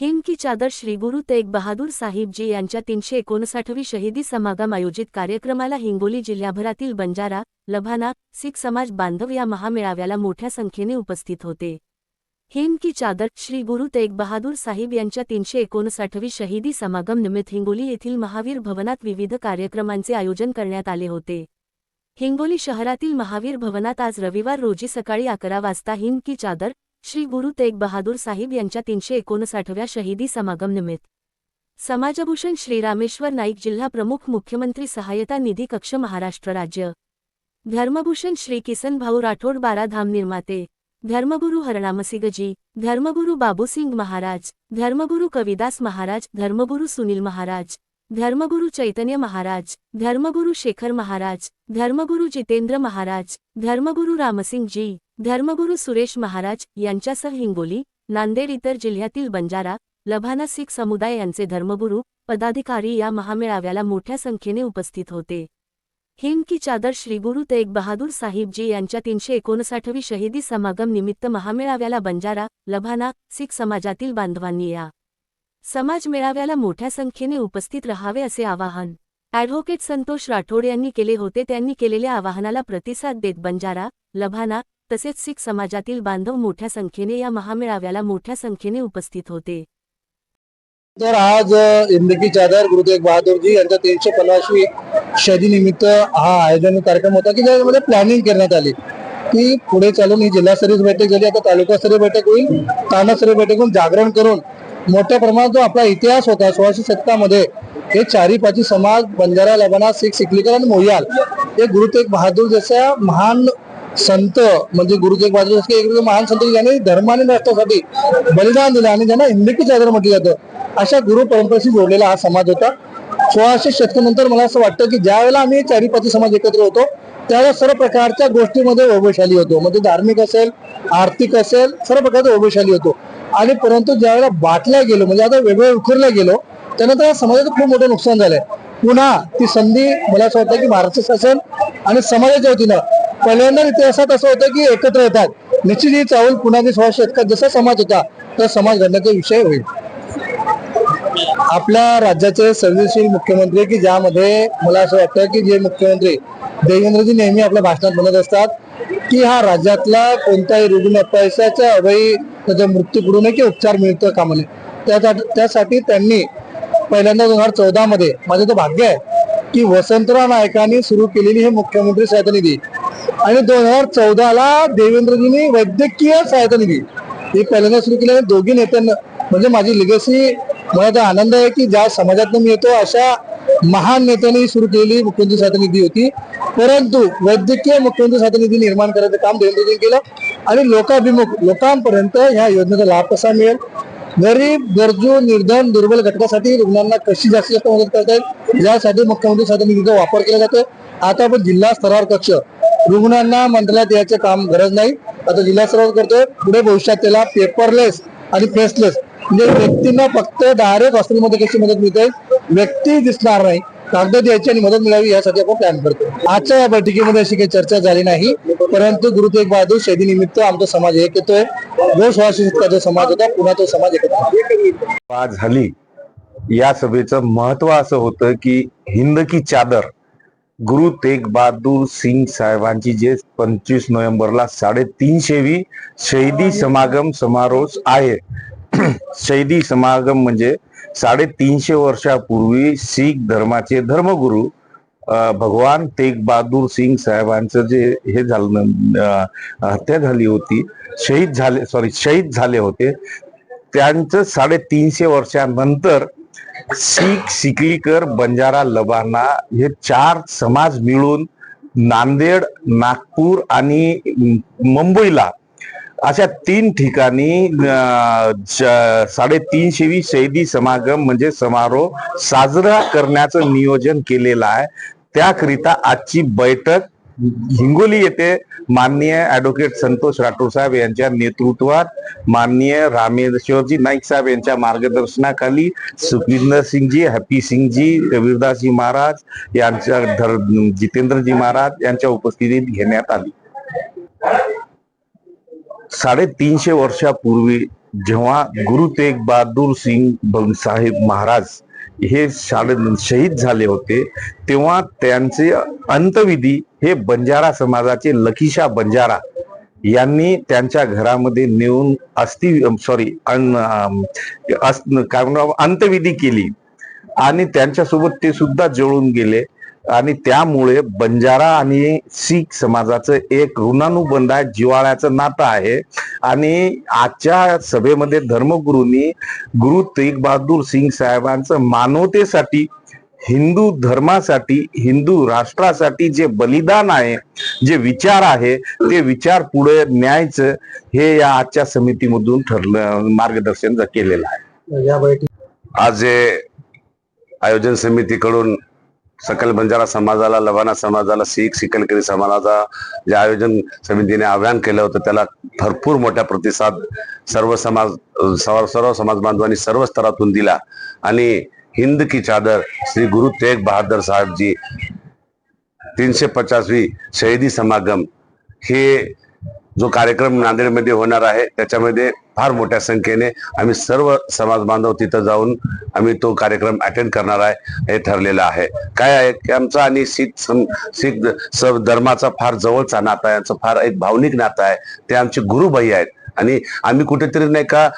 हिंद की चादर श्री गुरु तेग बहादूर साहिबजी यांच्या तीनशे एकोणसाठवी शहीदी समागम आयोजित कार्यक्रमाला हिंगोली जिल्ह्याभरातील बंजारा लभाना सिख समाज बांधव या महामेळाव्याला मोठ्या संख्येने उपस्थित होते. हिंद की चादर श्री गुरु तेग बहादूर साहिब यांच्या तीनशे एकोणसाठवी शहीदी समागम निमित्त हिंगोली येथील महावीर भवनात विविध कार्यक्रमांचे आयोजन करण्यात आले होते. हिंगोली शहरातील महावीर भवनात आज रविवार रोजी सकाळी अकरा वाजता हिंद की चादर श्री गुरु तेग बहादूर साहिब यांच्या तीनशे एकोणसाठव्या शहीदी समागम निमित्त. समाजभूषण श्री रामेश्वर नाईक जिल्हा प्रमुख मुख्यमंत्री सहायता निधी कक्ष महाराष्ट्र राज्य. धर्मभूषण श्री किसन भाऊ राठोड बारा धाम निर्माते. धर्मगुरु हरणामसिगजी धर्मगुरु बाबूसिंग महाराज. धर्मगुरु कविदास महाराज. धर्मगुरु सुनील महाराज. धर्मगुरु चैतन्य महाराज. धर्मगुरु शेखर महाराज. धर्मगुरु जितेंद्र महाराज. धर्मगुरु रामसिंग जी. धर्मगुरू सुरेश महाराज यांच्यासह हिंगोली नांदेड इतर जिल्ह्यातील बंजारा लभाना सिख समुदाय यांचे धर्मगुरू पदाधिकारी या महामेळाव्याला मोठ्या संख्येने उपस्थित होते. हिंद की चादर श्री गुरु तेग बहादूर साहिबजी यांच्या तीनशे एकोणसाठवी शहीदी समागम निमित्त महामेळाव्याला बंजारा लभाना सिख समाजातील बांधवांनी या समाज मेळाव्याला मोठ्या संख्येने उपस्थित रहावे असे आवाहन ॲडव्होकेट संतोष राठोड यांनी केले होते. त्यांनी केलेल्या आवाहनाला प्रतिसाद देत बंजारा लभाना तसेच सिख समाजातील बांधव मोठ्या संख्येने या महामेळाव्याला मोठ्या संख्येने उपस्थित होते. तर आज इंदकी चादर गुरुदेव बहादूरजी यांच्या तीनशे पन्नासवी शहदी निमित्त हा आयोजन कार्यक्रम होता की ज्यामध्ये प्लॅनिंग करण्यात आली. की पुढे चालून ही जिल्हास्तरीय बैठक झाली आता तालुकास्तरीय बैठक होईल तानास्तरीय बैठक होऊन जागरण करून मोठ्या प्रमाणात जो आपला इतिहास होता सोळाशे शतकामध्ये हे चारी पाची समाज बंजारा लबाना सिख सिकलीकर आणि मोयाल हे गुरु तेग बहादूर जशा महान संत म्हणजे गुरु तेग बहादूर एक महान संत की ज्यांनी राष्ट्रासाठी बलिदान दिलं आणि ज्यांना हिंदकी चादर म्हटलं जातं अशा गुरु परंपरेशी जोडलेला हा समाज होता. सोळाशे शतकानंतर मला असं वाटतं की ज्या वेळेला आम्ही चारीपाती समाज एकत्र होतो त्यावेळेला सर्व प्रकारच्या गोष्टीमध्ये वैभवशाली होतो. म्हणजे धार्मिक असेल आर्थिक असेल सर्व प्रकारचा वैभवशाली होतो. आणि परंतु ज्यावेळेला बाटल्या गेलो म्हणजे आता वेगळं विखुरल्या गेलो त्यानंतर या समाजाचं खूप मोठं नुकसान झालंय. पुन्हा ती संधी मला असं वाटतं की महाराष्ट्र शासन आणि समाजाच्या वतीनं पहिल्यांदा इतिहासात असं होतं की एकत्र येतात. निश्चित ही चावल पुण्यातील सोळाशे शतकात जसा समाज होता तर समाज घडण्याचा विषय होईल. आपल्या राज्याचे सर्वशील मुख्यमंत्री की ज्यामध्ये मला असं वाटतं की जे मुख्यमंत्री देवेंद्रजी नेहमी आपल्या भाषणात म्हणत असतात की हा राज्यातला कोणताही रुग्ण पैशाच्या अभावी त्याचा मृत्यू पडू नये की उपचार मिळतो कामाने त्यासाठी त्यासाठी त्यांनी पहिल्यांदा दोन हजार चौदा मध्ये माझं तर भाग्य आहे की वसंतराव नायकांनी सुरू केलेली हे मुख्यमंत्री सहायता निधी आणि दोन हजार चौदाला देवेंद्रजींनी वैद्यकीय सहायता निधी ही पहिल्यांदा सुरू केली आणि दोघी नेत्यांना म्हणजे माझी लिगसी मला आनंद आहे की ज्या समाजातून मी येतो अशा महान नेत्यांनी सुरू केलेली मुख्यमंत्री सहायता निधी होती. परंतु वैद्यकीय मुख्यमंत्री सहायता निधी निर्माण करायचं काम देवेंद्रजींनी केलं आणि लोकाभिमुख लोकांपर्यंत ह्या योजनेचा लाभ कसा मिळेल. गरीब गरजू निर्धन दुर्बल घटकासाठी रुग्णांना कशी जास्तीत जास्त मदत करता येईल? यासाठी मुख्यमंत्री सहायता निधीचा वापर केला जातो आता आपण जिल्हा स्तरावर कक्ष रुग्णांना मंत्रालयात याचे काम गरज नाही. आता जिल्हा सर्व करतोय पुढे भविष्यात त्याला पेपरलेस आणि फेसलेस म्हणजे व्यक्तींना फक्त डायरेक्ट हॉस्पिटलमध्ये कशी मदत मिळते? व्यक्ती दिसणार नाही. कागद द्यायची आणि मदत मिळावी यासाठी आपण प्लॅन करतो आजच्या या बैठकीमध्ये अशी काही चर्चा झाली नाही परंतु गुरु तेग बहादूर शैदी निमित्त आमचा समाज एक येतोय. जो सोळाशे समाज होता पुन्हा तो समाज एकत्र झाली या सभेचं महत्त्व असं होतं की हिंद की चादर गुरु तेग बहादूर सिंग साहेबांची जे पंचवीस नोव्हेंबरला साडेतीनशेवी शहीदी समागम समारोह आहे. शहीदी समागम म्हणजे साडेतीनशे वर्षापूर्वी शीख धर्माचे धर्मगुरु भगवान तेग बहादूर सिंग साहेबांचं जे हे झालं हत्या झाली होती शहीद झाले सॉरी शहीद झाले होते. त्यांचं साडेतीनशे वर्षानंतर शीख सिकलीकर बंजारा लबाना हे चार समाज मिळून नांदेड नागपूर आणि मुंबईला अशा तीन ठिकाणी साडेतीनशेवी शहीदी समागम म्हणजे समारोह साजरा करण्याचं नियोजन केलेलं आहे. त्याकरिता आजची बैठक हिंगोली येथे माननीय ऍडव्होकेट संतोष राठोड साहेब यांच्या नेतृत्वात माननीय रामेश्वरजी नाईक साहेब यांच्या मार्गदर्शनाखाली सुखविंदर सिंगजी हॅपी सिंगजी रविदासजी महाराज यांच्या धर जितेंद्रजी महाराज यांच्या उपस्थितीत घेण्यात आली. साडेतीनशे वर्षापूर्वी जेव्हा गुरु तेग बहादूर सिंग साहेब महाराज हे शाळेत शहीद झाले होते तेव्हा त्यांचे अंतविधी हे बंजारा समाजाचे लखीशा बंजारा यांनी त्यांच्या घरामध्ये नेऊन अस्थि सॉरी काय म्हणू अंतविधी केली. आणि त्यांच्यासोबत ते सुद्धा जळून गेले. आणि त्यामुळे बंजारा आणि शीख समाजाचं एक ऋणानुबंध आहे जिवाळ्याचं नातं आहे. आणि आजच्या सभेमध्ये धर्मगुरूंनी गुरु तेग बहादूर सिंग साहेबांचं मानवतेसाठी हिंदू धर्मासाठी हिंदू राष्ट्रासाठी जे बलिदान आहे जे विचार आहे ते विचार पुढे न्यायचं हे या आजच्या समितीमधून ठरलं मार्गदर्शन केलेलं आहे. आज जे आयोजन समितीकडून सकल बंजारा समाजाला लवाना समाजाला शीख सिकलकरी समाजाचा जे आयोजन समितीने आव्हान केलं होतं त्याला भरपूर मोठ्या प्रतिसाद सर्व समाज सर्व सर्व समाज बांधवांनी सर्व स्तरातून दिला. आणि हिंद की चादर श्री गुरु तेग बहादर साहेबजी तीनशे पचासवी शहीदी समागम हे जो कार्यक्रम नांदेडमध्ये होणार आहे त्याच्यामध्ये फार मोठ्या संख्येने आम्ही सर्व समाज बांधव तिथं जाऊन आम्ही तो कार्यक्रम अटेंड करणार आहे हे ठरलेलं आहे. काय आहे की आमचा आणि शीख सम शीख स- धर्माचा फार जवळचा नाता आहे आमचं फार एक भावनिक नातं आहे. ते आमचे गुरुबाई आहेत. आणि आम्ही कुठेतरी नाही का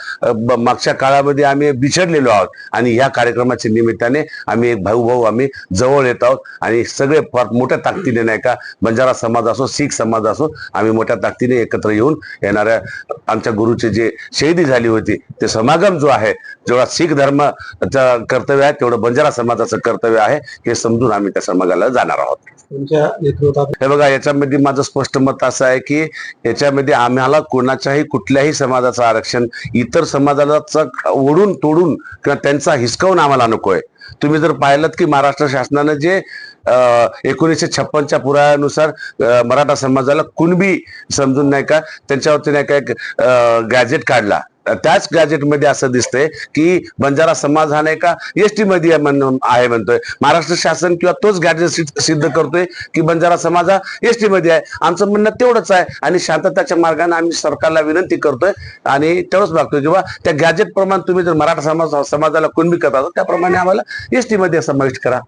मागच्या काळामध्ये आम्ही बिछडलेलो आहोत. आणि या कार्यक्रमाच्या निमित्ताने आम्ही एक भाऊ भाऊ आम्ही जवळ येत आहोत. आणि सगळे फार मोठ्या ताकदीने नाही का बंजारा समाज असो शीख समाज असो आम्ही मोठ्या ताकदीने एकत्र येऊन येणाऱ्या आमच्या गुरुचे जे शहीदी झाली होती ते समागम जो आहे जेवढा शीख धर्माचं कर्तव्य आहे तेवढं बंजारा समाजाचं कर्तव्य आहे हे समजून आम्ही त्या समाजाला जाणार आहोत. हे बघा याच्यामध्ये माझं स्पष्ट मत असं आहे की याच्यामध्ये आम्हाला कोणाच्याही कुठल्याही समाजाचं आरक्षण इतर समाजाचं ओढून तोडून किंवा त्यांचा हिसकावून आम्हाला नकोय. तुम्ही जर पाहिलं की महाराष्ट्र शासनानं जे एकोणीसशे छप्पनच्या पुरायानुसार मराठा समाजाला कुणबी समजून नाही का त्यांच्यावरती नाही का एक गॅजेट काढला. त्याच गॅजेटमध्ये असं दिसतंय की बंजारा समाज हा नाही का एस टी मध्ये आहे आहे म्हणतोय. महाराष्ट्र शासन किंवा तोच गॅजेट सिद्ध करतोय की बंजारा समाज हा एस टी मध्ये आहे. आमचं म्हणणं तेवढंच आहे आणि शांतताच्या मार्गाने आम्ही सरकारला विनंती करतोय आणि तेवढंच मागतोय किंवा त्या गॅजेट प्रमाणे तुम्ही जर मराठा समाज समाजाला कुणबी करता त्याप्रमाणे आम्हाला एस टी मध्ये समाविष्ट करा.